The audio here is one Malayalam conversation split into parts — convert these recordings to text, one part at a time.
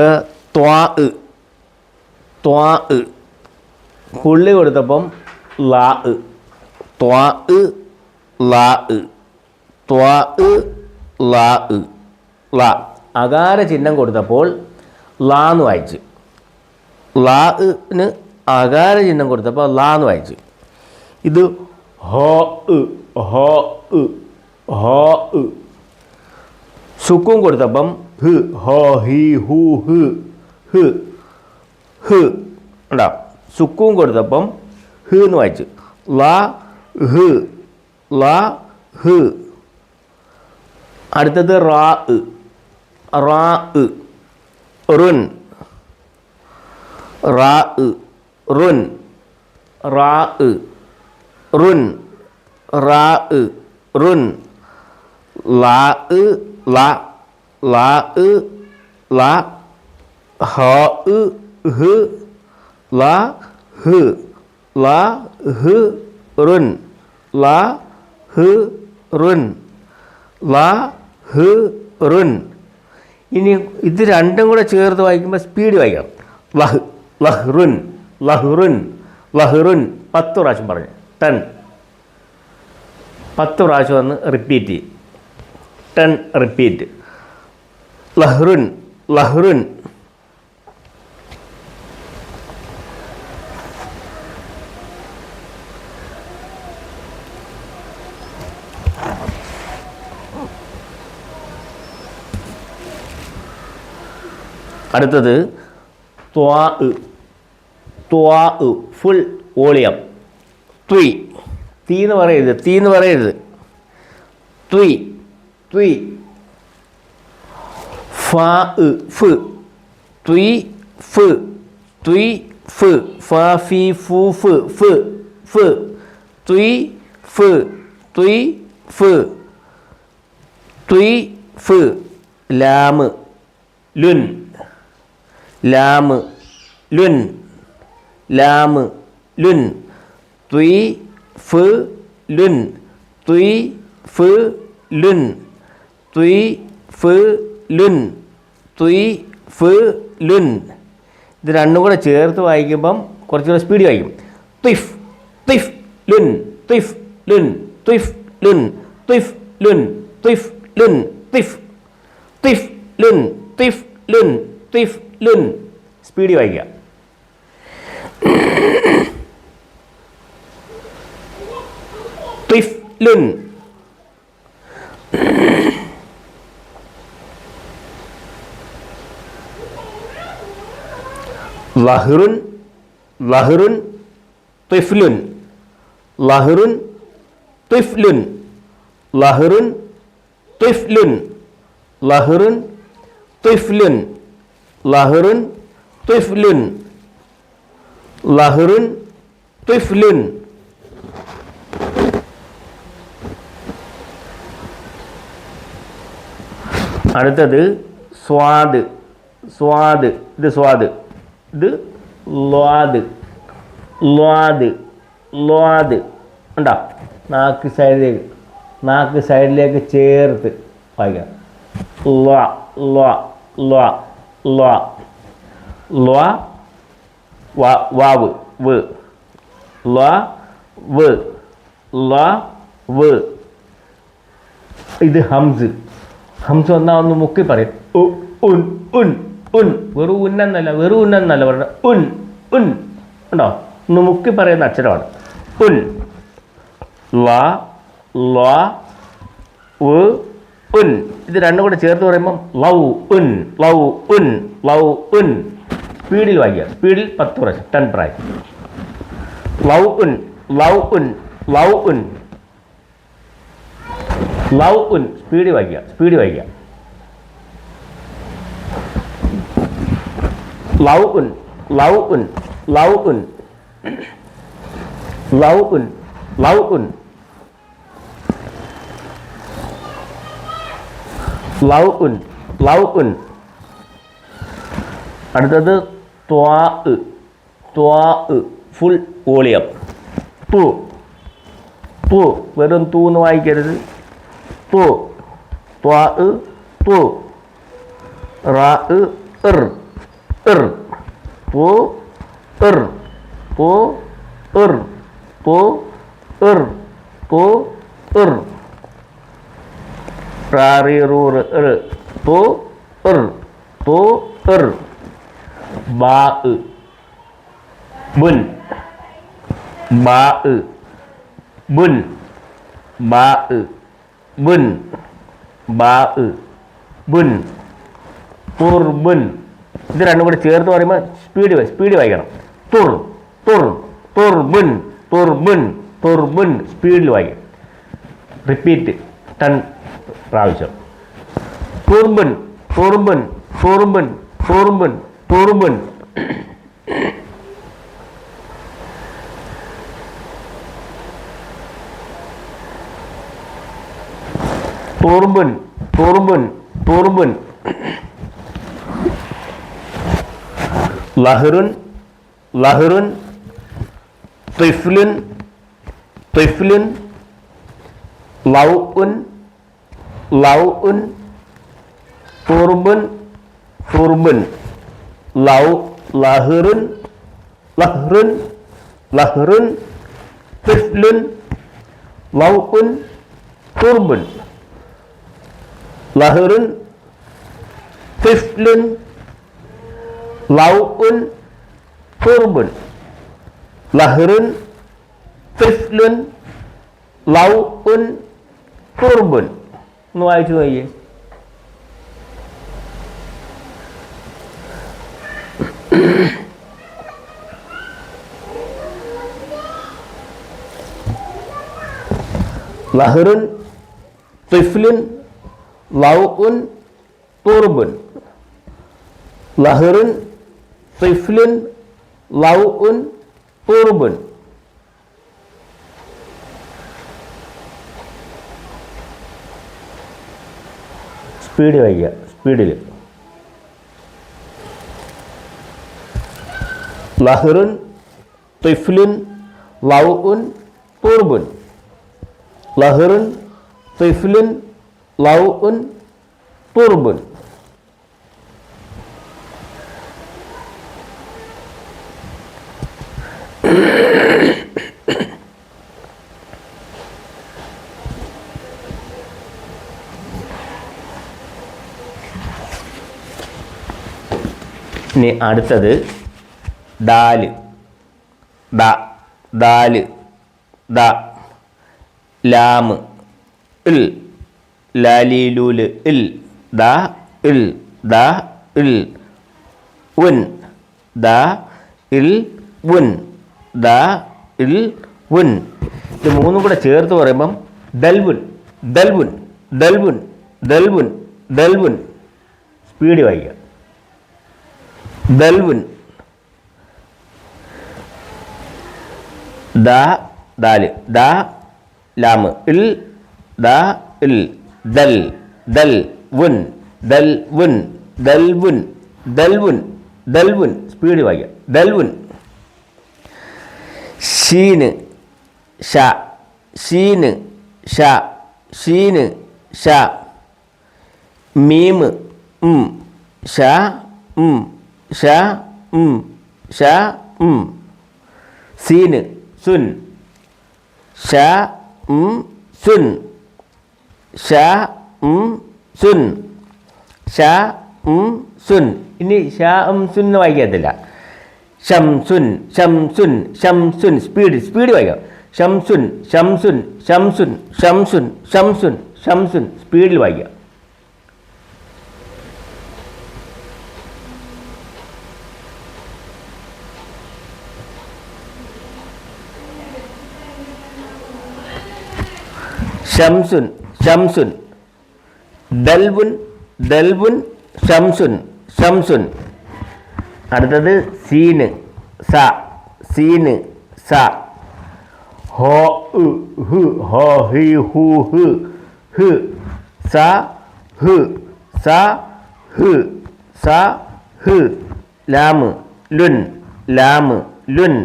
ഇപ്പോൾ ത്വാ ത്വാ പുള്ളി കൊടുത്തപ്പം ലാ ത്വാ ലാ ത്വാ ലാ ലാ. അകാര ചിഹ്നം കൊടുത്തപ്പോൾ ലാ എന്ന് വായിച്ച്. ലാ ന് അകാര ചിഹ്നം കൊടുത്തപ്പോൾ ലാ എന്ന് വായിച്ച്. ഇത് ഹോ ഹോ ഹോ സുക്കും കൊടുത്തപ്പം ഹ് ഹോ ഹി ഹു ഹ് ഹ് ഹ് ഉണ്ടാവും സുക്കും കൊടുത്തപ്പം ഹ് എന്ന് വായിച്ചു ലാ ഹ് ലാ ഹ് അടുത്തത് റാ ഇ റാ ഇ റുൻ റാ ഇ റുൻ റാ ഇ റുൻ റാ ഇ റുൻ ലാ ഇ ല ലാ ല ഹ ư ഹ് ല ഹ് ല ഹ് റുൻ ല ഹ് റുൻ ല ഹ് റുൻ ഇനി ഇത് രണ്ടും കൂടെ ചേർത്ത് വായിക്കുമ്പോൾ സ്പീഡ് വായിക്കണം ലഹ് ലഹ്റുൻ ലഹ്റുൻ ലഹ്റുൻ പത്ത് പ്രാവശ്യം പറഞ്ഞു. ടെൻ പത്ത് പ്രാവശ്യം ഒന്ന് റിപ്പീറ്റ് ചെയ്യും ടെൻ റിപ്പീറ്റ് லஹ்ருன் லஹ்ருன் அடுத்தது துவா உ துவா உ ஃபுல் ஓலியம். துய். தீன்னு வரையுது தீன்னு வரையுது. துய். துய். fa ư phự. Túy phự. Túy phự. Fa phi phu phự. Phự. Phự. Túy phự. Túy phự. Túy phự. Làm luân làm luân làm luân túy phứ luân túy phứ luân túy phứ luân ത്വി ഫ് ലുൻ ഇത് രണ്ടും കൂടെ ചേർത്ത് വായിക്കുമ്പം കുറച്ചുകൂടെ സ്പീഡ് വായിക്കും. ത്വിഫ് ത്വിഫ് ലുൻ ത്വിഫ് ലുൻ ത്വിഫ് ലുൻ ത്വിഫ് ലുൻ ത്വിഫ് ലുൻ ത്വിഫ് ത്വിഫ് ലുൻ ത്വിഫ് ലുൻ ത്വിഫ് ലുൻ സ്പീഡ് വായിക്കുക. ത്വിഫ് ലുൻ வஹ்ருன் வஹ்ருன் துஃப்லுன் லஹ்ருன் துஃப்லுன் லஹ்ருன் துஃப்லுன் லஹ்ருன் துஃப்லுன் லஹ்ருன் துஃப்லுன் லஹ்ருன் துஃப்லுன் அடுத்தது சுவாது. சுவாது. இது சுவாது. ഇത് ലോദ്. ലോദ്. ലോദ്. ഉണ്ടോ നാക്ക് സൈഡിലേക്ക്. നാക്ക് സൈഡിലേക്ക് ചേർത്ത് വായിക്കാം ലോ ലോ ലോ ലോ. ലോ വാവ് വ്. ലോ വ് ലോ വ്. ഇത് ഹംസ്. ഹംസ് വന്നാൽ ഒന്ന് മുക്കി പറയും. ഉൻ ഉൻ. ഉൻ വെറു ഉന്നല്ല വെറു ഉന്നല്ല പറഞ്ഞ ഉൻ ഉൻ. ഉണ്ടോ ഒന്ന് മുക്കി പറയുന്ന അക്ഷരമാണ്. ഉൻ. ഉൻ. ഇത് രണ്ടും കൂടെ ചേർത്ത് പറയുമ്പം ലൗ ഉൻ ലൗ ഉൻ ലൗ ഉൻ. സ്പീഡിൽ വായിക്കുക. സ്പീഡിൽ പത്ത് പ്രാവശ്യം ടെൻ പ്രാവശ്യം. ലൗ ഉൻ ലൗ ഉൻ ലൗ ഉൻ. ലൗ ഉൻ. സ്പീഡിൽ വായിക്കുക. സ്പീഡിൽ വായിക്കുക. லவ் உன் லவ் உன் லவ் உன் லவ் உன் லவ் உன் லவ் உன் லவ் உன் அடுத்தது துவா உ துவா உ ஃபுல் ஓலியம் தூ தூ வெறும் தூன்னு வாய்க்கிறது தூ துவா உ ரா इर पो इर पो इर पो इर पो इर प्रारिरूर इर पो इर पो इर बा इ बुन बा इ बुन बा इ बुन बा इ बुन पुर बुन ഇത് രണ്ടും കൂടി ചേർത്ത് പറയുമ്പോൾ സ്പീഡ് സ്പീഡ് വായിക്കണം. തുർ തുർ തുർബുൻ തുർബുൻ തുർബുൻ സ്പീഡിൽ വായിക്കും. റിപ്പീറ്റ് ടൺ പ്രാവശ്യം. തുർബുൻ തുർബുൻ തുർബുൻ തുർബുൻ തുർബുൻ തുർബുൻ തുർബുൻ തുർബുൻ lahirun, lahirun, tiflin, tiflin, lau'un lau'un furbun furbun lau lahirun lahirun, lahirun, tiflin, lau'un furbun lahirun tiflin. ലൗഉൻ ഫുർബുൻ ലഹ്റുൻ ഫിസ്ലുൻ ലൗഉൻ ഫുർബുൻ ഒന്ന് വായിച്ചു നോക്കിയേ. ലഹ്റുൻ തിഫ്ലുൻ ലൗഉൻ തുർബുൻ ലഹറുൻ തിഫ്ലുൻ ലൗഉൻ തുർബുൻ സ്പീഡ് വായിക്കുക സ്പീഡിൽ ലഹറുൻ തിഫ്ലുൻ ലൗഉൻ തുർബുൻ ലഹറുൻ തിഫ്ലുൻ ലൗഉൻ തുർബുൻ ഇനി അടുത്തത് ദാൽ. ദ ദാൽ. ദ ലാമ് ഇൽ. ലാലിലൂൽ. ഇൽ. ദ ഇൽ. ദ ഇൽ. ഉൻ. ദ ഇൽ. ഉൻ. ദ ഇൽ. ഉൻ. ഇത് മൂന്നും കൂടെ ചേർത്ത് പറയുമ്പം ദൽവുൻ. ദൽവുൻ. ദൽവുൻ. ദൽവുൻ. ദൽവുൻ. സ്പീഡ് വായിക്കുക ദൽവുൻ. ദ ദാൽ. ദ ലാമ്. ഇൽ ദ ഇൽ. ദൽ ദൽ വുൻ. ദൽ വുൻ. ദൽ വുൻ. ദൽ വുൻ. സ്പീഡ് വായിക്കുക ദൽ വുൻ. ഷീന് ഷ. ഷീന് ഷ. ഷീന് ഷ. മീമ് ഉം. ഷ ഉം. ഷ ഉം. ഷ ഉം. സീന് സുൻ. ഷ ഉം. സുൻ. ഷ ഉം. സുൻ. ഷ ഉം. സുൻ. ഇനി ഷ ഉം സുൻ എന്ന് വായിക്കത്തില്ല. ഷംസുൻ ഷംസുൻ ഷംസുൻ സ്പീഡ് സ്പീഡ് വായിക്കാം. ഷംസുൻ ഷംസുൻ ഷംസുൻ ഷംസുൻ ഷംസുൻ ഷംസുൻ സ്പീഡിൽ വായിക്കാം. ஷம்சுன் ஷம்சுன். டல்புன் டல்புன் ஷம்சுன் ஷம்சுன். அடுத்தது சீனு சா சீனு சா. ஹோ ஹு ஹோ ஹி ஹூ ஹு ஹு. சா ஹு சா ஹு சா ஹு. லாமு லுன் லாமு லுன்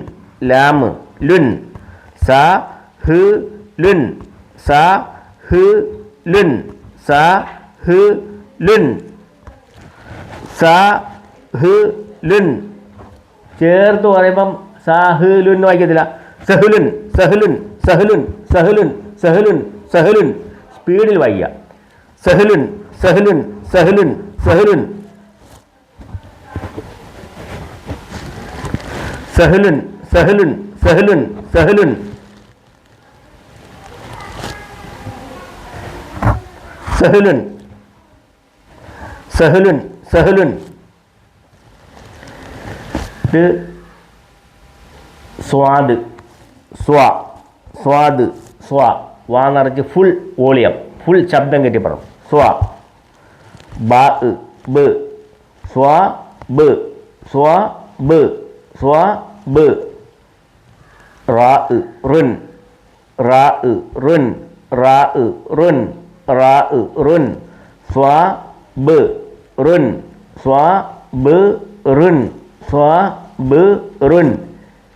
லாமு லுன். சா ஹு லுன். സ ഹ് ലുൻ സ ഹ് ലുൻ സ ഹ് ലുൻ ചേർത്ത് പറയുമ്പം സാഹുലുൻ വായിക്കത്തില്ല. സഹുലുൻ സഹുലുൻ സഹുലുൻ സഹുലുൻ സഹുലുൻ സഹുലുൻ. സ്പീഡിൽ വായിക്കുക. സഹുലുൻ സഹുലുൻ സഹുലുൻ സഹുലുൻ. സഹുലുൻ സഹുലുൻ സഹുലുൻ സഹലുൻ. سهل سهل سهل சுவாடு சுவா சுவாது சுவா. வானரைக்கு ஃபுல் ஓலியம் ஃபுல் சப்தம் கெட்டிப்படும். சுவா. பா பு. சுவா பு. சுவா பு. சுவா பு. ரா ருன். ரா ருன். ரா ருன். റാ റുൻ സ്വ ബ് റുൻ സ്വ ബ് റുൻ സ്വ ബ് റുൻ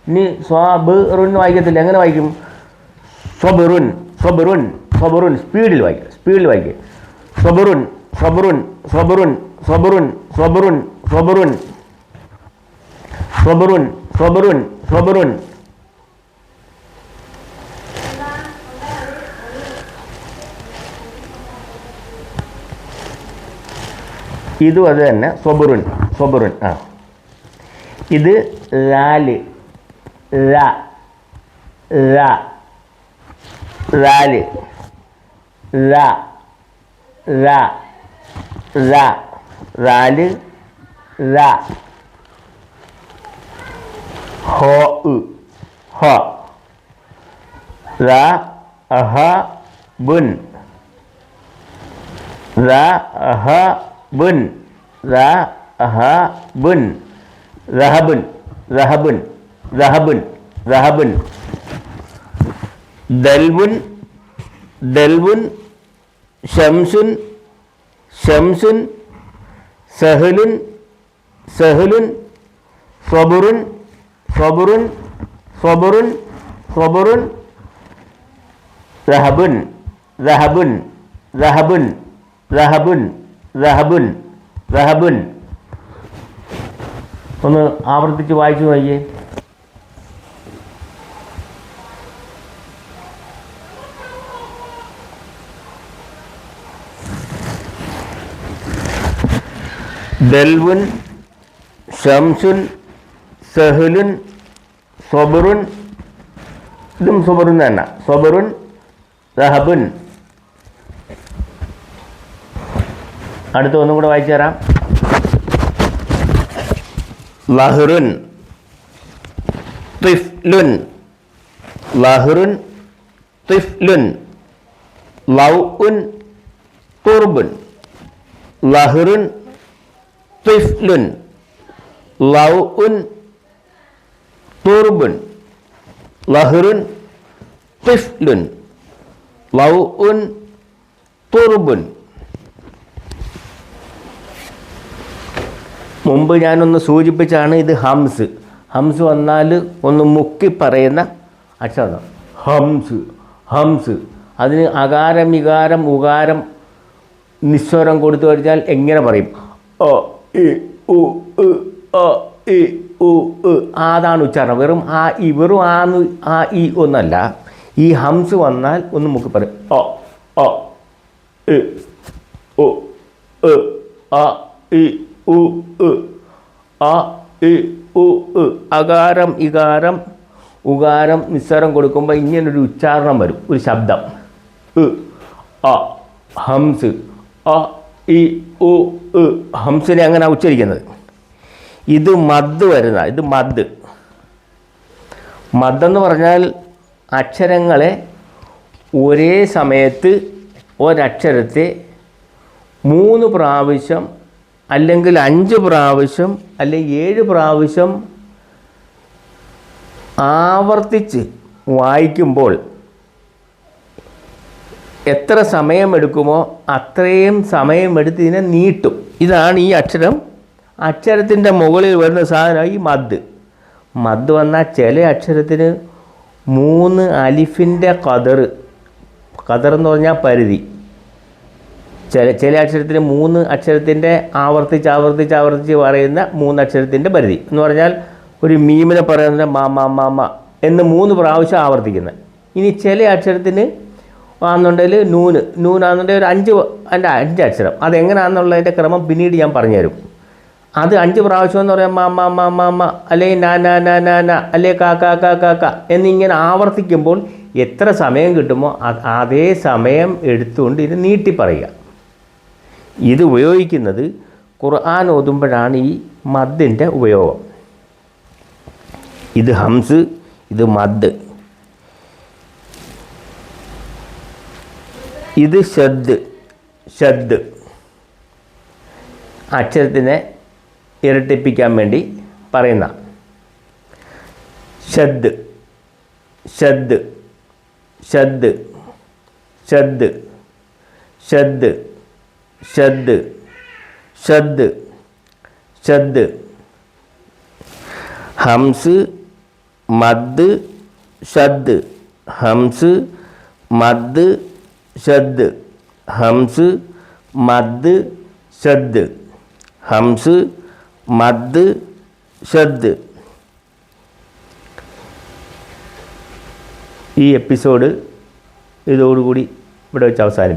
ഇനി സ്വ ബ് റുൻ വായിക്കത്തില്ല എങ്ങനെ വായിക്കും സ്വബറുൻ സ്വബറുൻ സ്വബറുൻ സ്പീഡിൽ വായിക്കുക സ്പീഡിൽ വായിക്കുക സ്വബറുൻ സ്വബറുൻ സ്വബറുൻ സ്വബറുൻ സ്വബറുൻ സ്വബറുൻ സ്വബറുൻ സ്വബറുൻ സ്വബറുൻ ഇതും അത് തന്നെ സ്വബറുൻ സ്വബറുൻ ആ ഇത് ലാല് ല ല ലാല് ല ല ല ലാല് ല ഹോ ഉ ഹ ല അഹ ബുൻ ല അഹ বুন রা হা বুন zahabun zahabun zahabun রাহাবুন dalbun দলবুন shamsun شمس sahlun سهل saburun saburun saburun صبر zahabun zahabun zahabun, zahabun. റഹബുൻ ദഹബുൻ. ഒന്ന് ആവർത്തിച്ച് വായിച്ചു നോക്കിയേ. ദൽവുൻ ഷംസുൻ സഹലുൻ സൊബറുൻ. ഇതും സൊബറുൻ തന്നെ. സൊബറുൻ റഹബുൻ അടുത്ത ഒന്നും കൂടെ വായിച്ചു തരാം. ലഹ്റുൻ. തിഫ്ലുൻ. ലഹ്റുൻ തിഫ്ലുൻ. ലൗ ഉൻ കുർബുൻ. ലഹ്റുൻ തിഫ്ലുൻ. ലൗ ഉൻ കുർബുൻ. ലഹ്റുൻ തിഫ്ലുൻ. ലൗ ഉൻ കുർബുൻ. മുമ്പ് ഞാനൊന്ന് സൂചിപ്പിച്ചാണ് ഇത് ഹംസ്. ഹംസ് വന്നാൽ ഒന്ന് മുക്കി പറയുന്ന അക്ഷരം ഹംസ് ഹംസ്. അതിന് അകാരം വികാരം ഉകാരം നിസ്വരം കൊടുത്തു കഴിഞ്ഞാൽ എങ്ങനെ പറയും? ഓ ഇ ഉ അ ഇ ഉ. അതാണ് ഉച്ചാരണം. വെറും ആ ഇ വെറും ആന്ന് ആ ഇ ഒന്നല്ല. ഈ ഹംസ് വന്നാൽ ഒന്ന് മുക്കി പറയും. ഓ ഓ ഇ ഉ അ ആ ഇ ഉ അ ഇ ഉ അകാരം ഇകാരം ഉകാരം നിസ്സാരം കൊടുക്കുമ്പോൾ ഇങ്ങനൊരു ഉച്ചാരണം വരും ഒരു ശബ്ദം. അ ഹംസ്. അ ഇ ഉ ഹംസിനെ അങ്ങനെ ഉച്ചരിക്കുന്നത്. ഇത് മദ് വരുന്ന ഇത് മദ്. മദ്ദെന്ന് പറഞ്ഞാൽ അക്ഷരങ്ങളെ ഒരേ സമയത്ത് ഒരക്ഷരത്തെ മൂന്ന് പ്രാവശ്യം അല്ലെങ്കിൽ അഞ്ച് പ്രാവശ്യം അല്ലെങ്കിൽ ഏഴ് പ്രാവശ്യം ആവർത്തിച്ച് വായിക്കുമ്പോൾ എത്ര സമയമെടുക്കുമോ അത്രയും സമയമെടുത്ത് ഇതിനെ നീട്ടും. ഇതാണ് ഈ അക്ഷരം. അക്ഷരത്തിന്റെ മുകളിൽ വരുന്ന സാധനം ഈ മദ്. മദ് വന്നാൽ ചില അക്ഷരത്തിന് മൂന്ന് അലിഫിന്റെ കതറ് കതർ എന്ന് പറഞ്ഞാൽ പരിധി. ചില ചില അക്ഷരത്തിന് മൂന്ന് അക്ഷരത്തിന്റെ ആവർത്തിച്ച് ആവർത്തിച്ച് ആവർത്തിച്ച് പറയുന്ന മൂന്ന് അക്ഷരത്തിന്റെ പരിധി. എന്ന് പറഞ്ഞാൽ ഒരു മീമിനെ പറയുന്നത് മാ മാ മാ മാ എന്ന് മൂന്ന് പ്രാവശ്യം ആവർത്തിക്കുന്നത് ഇനി ചില അക്ഷരത്തിന് ആണെന്നുണ്ടെങ്കിൽ നൂന്. നൂനാണെന്നുണ്ടെങ്കിൽ ഒരു അഞ്ച് എന്റെ അഞ്ച് അക്ഷരം. അതെങ്ങനെയാണെന്നുള്ളതിന്റെ ക്രമം പിന്നീട് ഞാൻ പറഞ്ഞുതരും. അത് അഞ്ച് പ്രാവശ്യം എന്ന് പറയാം മാ മാ മാ മാ മാ അല്ലെങ്കിൽ നാ നാ നാ നാ നാ അല്ലെ കാ കാ കാ കാ കാ എന്നിങ്ങനെ ആവർത്തിക്കുമ്പോൾ എത്ര സമയം കിട്ടുമോ അതേ സമയം എടുത്തുകൊണ്ട് ഇത് നീട്ടി പറയുക ഇത് ഉപയോഗിക്കുന്നത് ഖുർആൻ ഓതുമ്പോഴാണ് ഈ മദ്ദിന്റെ ഉപയോഗം. ഇത് ഹംസ് ഇത് മദ്. ഇത് ഷദ് ഷദ്. അക്ഷരത്തിനെ ഇരട്ടിപ്പിക്കാൻ വേണ്ടി പറയുന്ന ഷദ് ഷദ് ഷദ് ഷദ് ഷദ് ஷத்து ஷத்து ஷத்து ஹம்சு மத்து ஷத்து ஹம்சு மத்து ஷத்து ஹம்சு மத்து ஷத்து ஹம்சு மத்து ஷத்து ഈ എപ്പിസോഡ് ഇതോടുകൂടി ഇവിടെ വെച്ച് അവസാനിപ്പിക്കും.